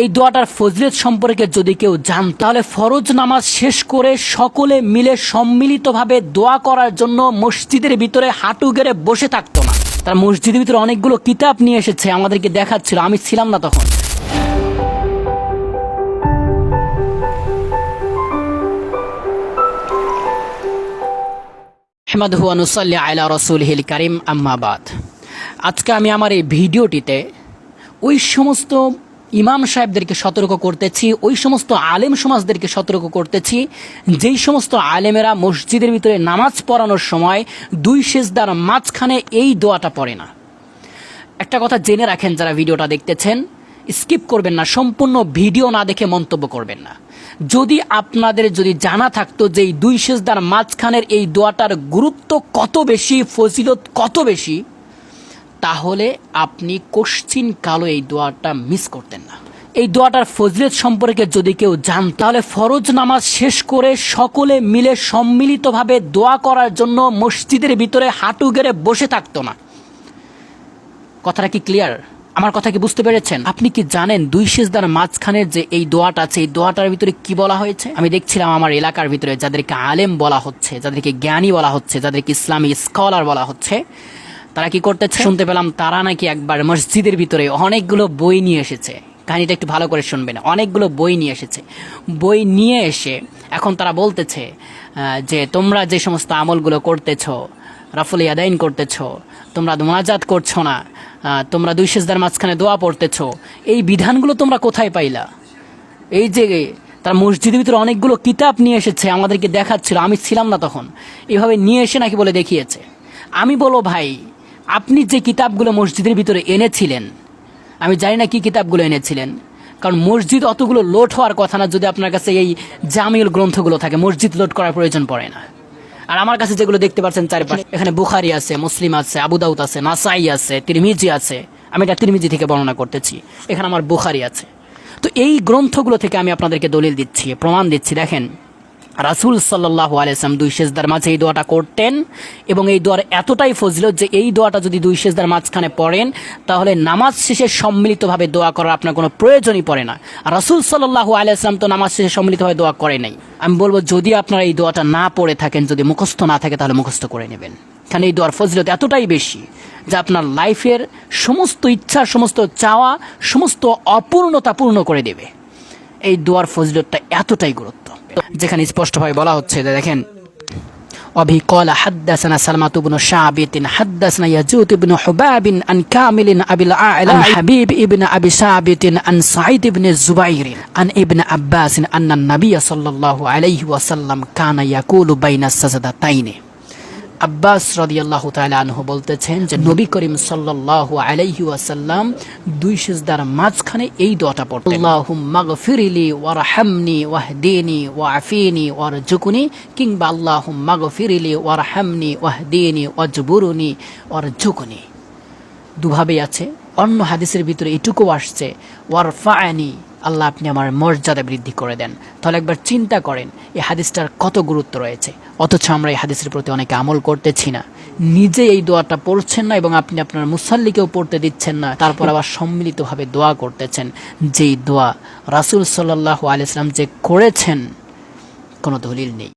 এই দোয়াটার ফজিলত সম্পর্কে যদি কেউ জানত তাহলে ফরজ নামাজ শেষ করে সকলে মিলে সম্মিলিতভাবে দোয়া করার জন্য মসজিদের ভিতরে হাঁটু গেড়ে বসে থাকতো না। তার মসজিদের ভিতরে অনেকগুলো কিতাব নিয়ে এসেছে, আমাদেরকে দেখাচ্ছিল, আমি ছিলাম না তখন। হেমাদহু আনুসাল্লি আলা রসুল হিল কারিম আম্মাবাদ আজকে আমি আমার এই ভিডিওটিতে ওই সমস্ত ইমাম সাহেবদেরকে সতর্ক করতেছি, ওই সমস্ত আলেম সমাজদেরকে সতর্ক করতেছি, যেই সমস্ত আলেমেরা মসজিদের ভিতরে নামাজ পড়ানোর সময় দুই সেজদার মাঝখানে এই দোয়াটা পড়ে না। একটা কথা জেনে রাখেন যারা ভিডিওটা দেখতেছেন, স্কিপ করবেন না, সম্পূর্ণ ভিডিও না দেখে মন্তব্য করবেন না। যদি আপনাদের যদি জানা থাকতো যে এই দুই সেজদার মাঝখানের এই দোয়াটার গুরুত্ব কত বেশি, ফজিলত কত বেশি তাহলে আপনি কোশ্চিন কালো এই দোয়াটা মিস করতেন না। এই দোয়াটার ফজিলত সম্পর্কে যদি কেউ জান, তাহলে ফরজ নামাজ শেষ করে সকলে মিলে সম্মিলিতভাবে দোয়া করার জন্য মসজিদের ভিতরে হাঁটু গেড়ে বসে থাকতো না। কথাটা কি ক্লিয়ার আমার কথা কি বুঝতে পেরেছেন? আপনি কি জানেন দুই সেজদার মাঝখানের যে এই দোয়াটা আছে, এই দোয়াটার ভিতরে কি বলা হয়েছে? আমি দেখছিলাম আমার এলাকার ভিতরে যাদেরকে আলেম বলা হচ্ছে, যাদেরকে জ্ঞানী বলা হচ্ছে, যাদেরকে ইসলামী স্কলার বলা হচ্ছে। তারা কি করতেছে? শুনতে পেলাম তারা নাকি একবার মসজিদের ভিতরে অনেকগুলো বই নিয়ে এসেছে। কাহিনীটা একটু ভালো করে শুনবেন। অনেকগুলো বই নিয়ে এসেছে। বই নিয়ে এসে এখন তারা বলতেছে যে তোমরা যে সমস্ত আমলগুলো করতেছো, রাফুল ইয়াদাইন করতেছো, তোমরা মোনাজাত করছ না তোমরা দুই সেজদার মাঝখানে দোয়া পড়তেছো, এই বিধানগুলো তোমরা কোথায় পাইলা? এই যে তার মসজিদের ভিতরে অনেকগুলো কিতাব নিয়ে এসেছে, আমাদেরকে দেখাচ্ছিল, আমি ছিলাম না তখন। এভাবে নিয়ে এসে নাকি বলে দেখিয়েছে। আমি বলো ভাই আপনি যে কিতাবগুলো মসজিদের ভিতরে এনেছিলেন, আমি জানি না কি কিতাবগুলো এনেছিলেন, কারণ মসজিদ অতগুলো লোড হওয়ার কথা না, যদি আপনার কাছে এই জামিউল গ্রন্থগুলো থাকে, মসজিদ লোড করার প্রয়োজন পড়ে না। আর আমার কাছে যেগুলো দেখতে পাচ্ছেন চারপাশে, এখানে বুখারি আছে, মুসলিম আছে, আবু দাউদ আছে, নাসাই আছে, তিরমিজি আছে, আমি এটা তিরমিজি থেকে বর্ণনা করতেছি, এখানে আমার বুখারি আছে। তো এই গ্রন্থগুলো থেকে আমি আপনাদেরকে দলিল দিচ্ছি, প্রমাণ দিচ্ছি, দেখেন। রাসুল সাল্লাহ আলাইসলাম দুই সেজদার মাঝে এই দোয়াটা করতেন এবং এই দোয়ার এতটাই ফজিলত যে এই দোয়াটা যদি দুই সেজদার মাঝখানে পড়েন, তাহলে নামাজ শেষে সম্মিলিতভাবে দোয়া করার আপনার কোনো প্রয়োজনই পড়ে না। রাসুল সাল্লাহ আলাইসলাম তো নামাজ শেষে সম্মিলিতভাবে দোয়া করে নাই। আমি বলব, যদি আপনারা এই দোয়াটা না পড়ে থাকেন, যদি মুখস্থ না থাকে, তাহলে মুখস্থ করে নেবেন। কারণ এই দোয়ার ফজিলত এতটাই বেশি যে আপনার লাইফের সমস্ত ইচ্ছা, সমস্ত চাওয়া, সমস্ত অপূর্ণতা পূর্ণ করে দেবে। এই দোয়ার ফজিলতটা এতটাই গুরুত্ব। যেখানে স্পষ্টভাবে বলা হচ্ছে যে দেখেন, অভি কলা হাদ্দাসানা সালমাত ইবনু শাবিতিন, হাদ্দাসানা ইয়াজুদ ইবনু হুবাবিন আন কামিলিন আবিল আ'লা হাবিব ইবনে আবি শাবিতিন, আন সাঈদ ইবনে জুবাইর আন ইবনে আব্বাস আন্না নবী সাল্লাল্লাহু আলাইহি ওয়াসাল্লাম কানা ইয়াকুলু বাইনা সাজদাতাইনি। আব্বাস রাদিয়াল্লাহু আনহু বলতেছেন যে, নবী করিম সাল্লাল্লাহু আলাইহি ওয়াসাল্লাম দুই সিজদার মাঝখানে এই দোয়াটা পড়তেন। আল্লাহুম্মা গফিরলি ওয়ারহামনি ওয়াহদিনি ওয়াআফিনি ওয়ারজুকনি কিংবা আল্লাহুম্মা গফিরলি ওয়ারহামনি ওয়াহদিনি ওয়াজবুরনি ওয়ারজুকনি দুভাবেই আছে। অন্য হাদিসের ভিতরে এটুকু আসছে, ওয়ারফাআনি আল্লাহ আপনি আমার মর্যাদা বৃদ্ধি করে দেন। তাহলে একবার চিন্তা করেন, এই হাদিসটার কত গুরুত্ব রয়েছে। অথচ আমরা এই হাদিসের প্রতি অনেকে আমল করতেছি না। নিজে এই দোয়াটা পড়ছেন না এবং আপনি আপনার মুসাল্লিকেও পড়তে দিচ্ছেন না। তারপর আবার সম্মিলিতভাবে দোয়া করতেছেন। যেই দোয়া রাসুল সাল্লাহ আলিয়াল্লাম যে করেছেন, কোনো দলিল নেই।